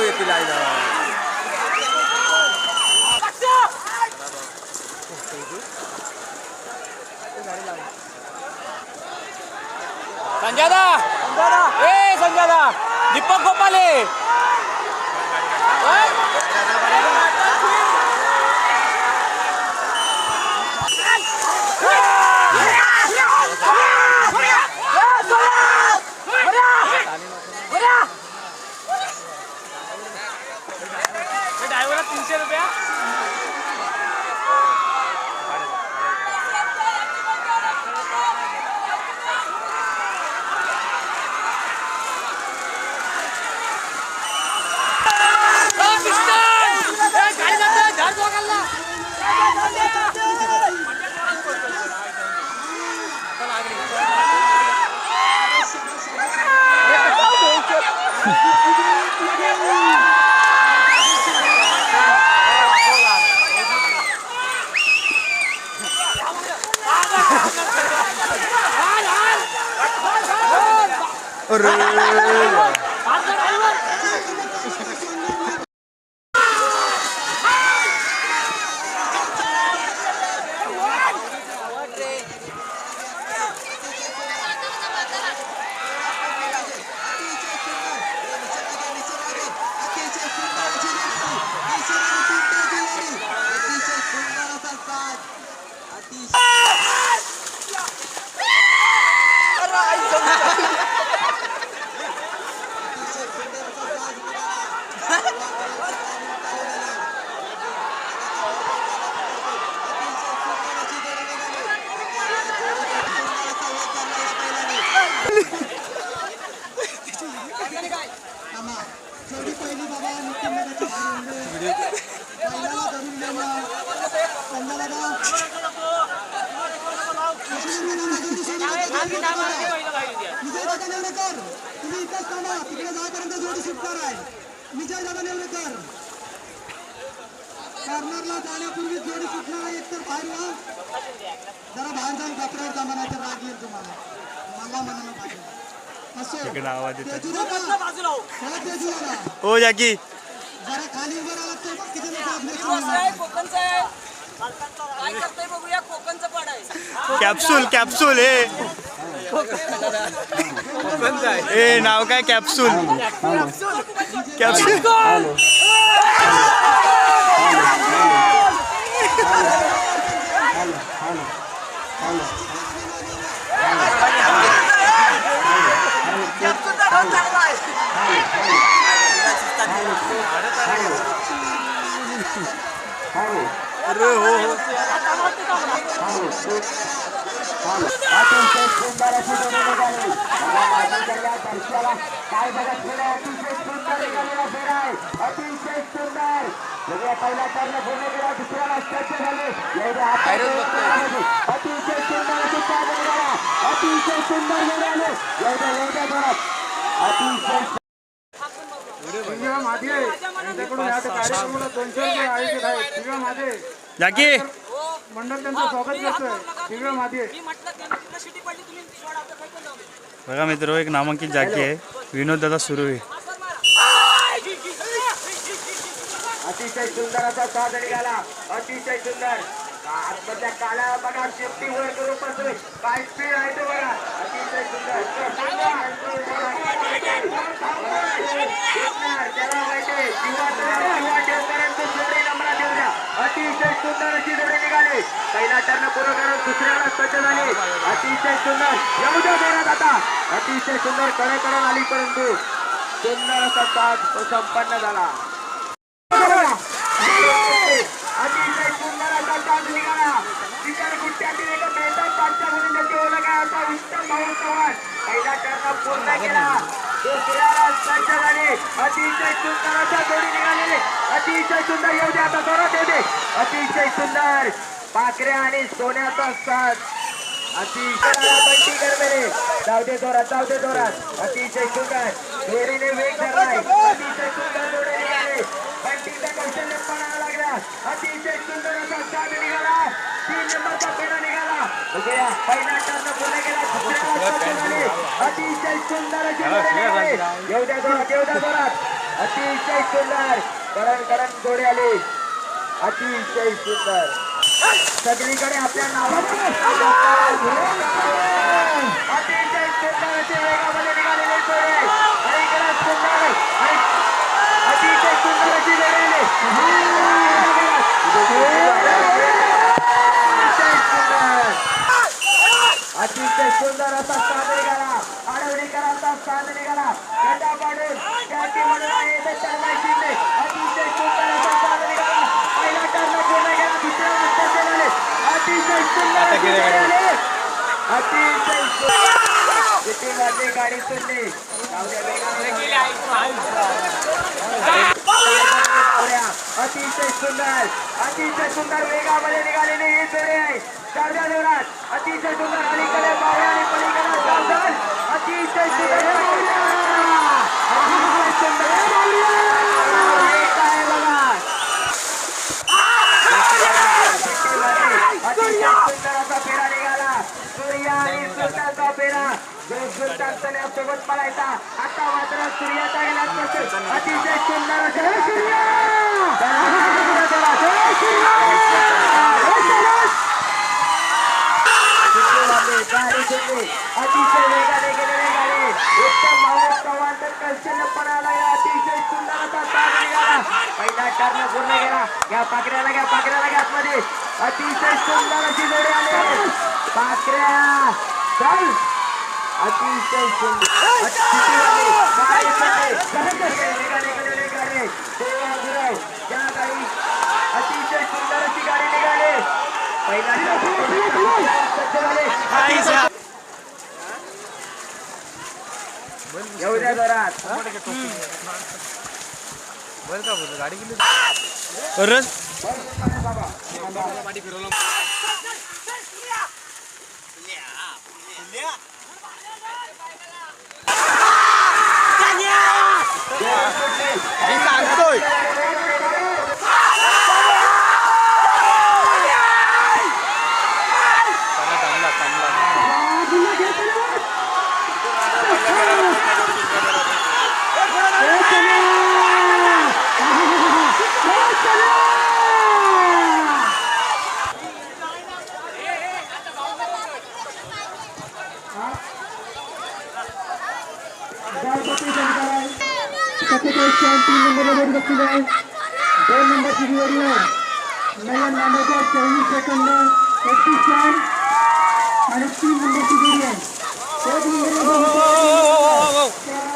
कुठं पोटाव येतील आई जरा संजादा ए संजादा दीपक गोपाले! করে Peace. थांबा तिकडे जाईपर्यंत जोडी सुटणार आहे विजय दादा नेवरेकर कॉर्नरला जाण्यापूर्वी जोडी सुटणार आहे. एकतर बाहेर व्हा जरा बाहेर जाऊन कपड्यावर जमा नाही तर राग येईल तुम्हाला. मला म्हणायला पाहिजे. असो. हो. जाकी जरा खाली उभं राहिलात तर किती लोक आपल्या कोकणचं आहे कोकणचं आहे काय करतोय बघूया कोकणचं पाड आहे. कॅप्सूल कॅप्सूल ए. ए नाव काय? कॅप्सूल. कॅप्सूल अरे हो हो अतिशय सुंदर अशी दोन्ही निघाली मला मागे गेल्या दर्शनाला काय बघत गेले अतिशय सुंदर निघालेला फेरा आहे अतिशय सुंदर. सगळ्या पहिला टर्न पूर्ण केला दुसऱ्याला स्टॅच्यू झाले अतिशय सुंदर निघाला अतिशय सुंदर निघाले एवढ्या एवढ्या जोरात अतिशय जाकी मंडळ त्यांचं स्वागत करतोय दिव्या माधे मी म्हटलं त्यांना जाऊ दे. बघा मित्र एक नामांकित जाकी आहे विनोद दादा सुरू आहे. अतिशय सुंदर असा साज निघाला अतिशय सुंदर आतमधल्या काळ्या बघा शेपटी वर करून बसतोय काय स्पीड आहे तो बघा अतिशय सुंदर सुंदर. त्याला पहिला टर्न पूर्ण करून दुसऱ्याला सज्ज झाले. अतिशय सुंदर. येऊ द्या देण्यात आता. अतिशय सुंदरकडे करून आली परंतु सुंदर असा साथ तो संपन्न झाला. अतिशय सुंदर असा साथ निघाला. शिकार गुट्ट्यातील म्हणून त्याची ओळख आहे. असा उत्तम भाऊ चव्हाण. पूर्ण केला. दुसऱ्याला झाले. अतिशय सुंदर असा जोडी अतिशय सुंदर. येऊ दे आता जोरात येऊ दे अतिशय सुंदर. पाखरे आणि सोन्याचा साथ अतिशय बंटी गरमेले जाऊ दे जोरात जाऊ दे जोरात. अतिशय सुंदर जोडीने वेग धरलाय. अतिशय सुंदर जोडे निघाले. बंटीचा कौशल्य पणाला लागला. अतिशय सुंदर असा साथ निघाला. तीन नंबरचा पेढा निघाला. बघूया पहिला टर्न पूर्ण केला दुसऱ्याला सज्ज झाले अतिशय सुंदर अशी जोडे निघाले. येऊ द्या जोरात येऊ द्या जोरात. अतिशय सुंदर करण करण जोडे आले. अतिशय सुंदर सगळीकडे आपल्या नावाचे अतिशय सुंदर असे वेगामध्ये निघालेले जोडे आणि इकडे सुंदर आणि अतिशय सुंदर अशी जोडे आले अतिशय सुंदर अतिशय सुंदर असा साथ निघाला आडवणीकरांचा साथ निघाला गड्डा पाडून त्याची म्हणून आहे ते शर्मा शिंदे अतिशय सुंदर असा साथ निघाला पहिला टर्न पूर्ण केला दुसऱ्या वाजता झाले अतिशय सुंदर अशी जोडी आली. अतिशय सुंदर किती वाजले गाडी सुटली. अतिशय सुंदर. अतिशय सुंदर. वेगामध्ये निघालेली ही जोडी आहे चारव्या अतिशय सुंदर. अलीकडे बावळ्या आणि पलीकडे अतिशय सुंदर अतिशय सुंदर एक आहे बघा अतिशय सुंदर असा फेरा निघाला सूर्या सोबत पळायचा. आता मात्र सूर्याचा गेला अतिशय सुंदर असं अतिशय वेगाने गेलेले गाडी उत्तम भाऊ चव्हाण या अतिशय सुंदर असा पहिला टर्न पूर्ण केला. घ्या पाकऱ्याला घ्या पाकऱ्याला घ्या आतमध्ये. अतिशय सुंदर अशी जोडी आली पाकऱ्या! चल अतिशय सुंदर. अतिशय गाडी सुटली. वेगाने गेलेली गाडी देवा गुरव त्या गाडी अतिशय सुंदर अशी गाडी निघाली पहिला टर्न पूर्ण केला. सज्ज झाले येऊ सत्तेचाळीस पॉईंट तीन नंबरला जोडी बसलेली आहे दोन नंबरची जोडी आहे नयन नांदेकर चोवीस सेकंद एकतीस चार आणि तीन नंबरची जोडी आहे एक नंबरला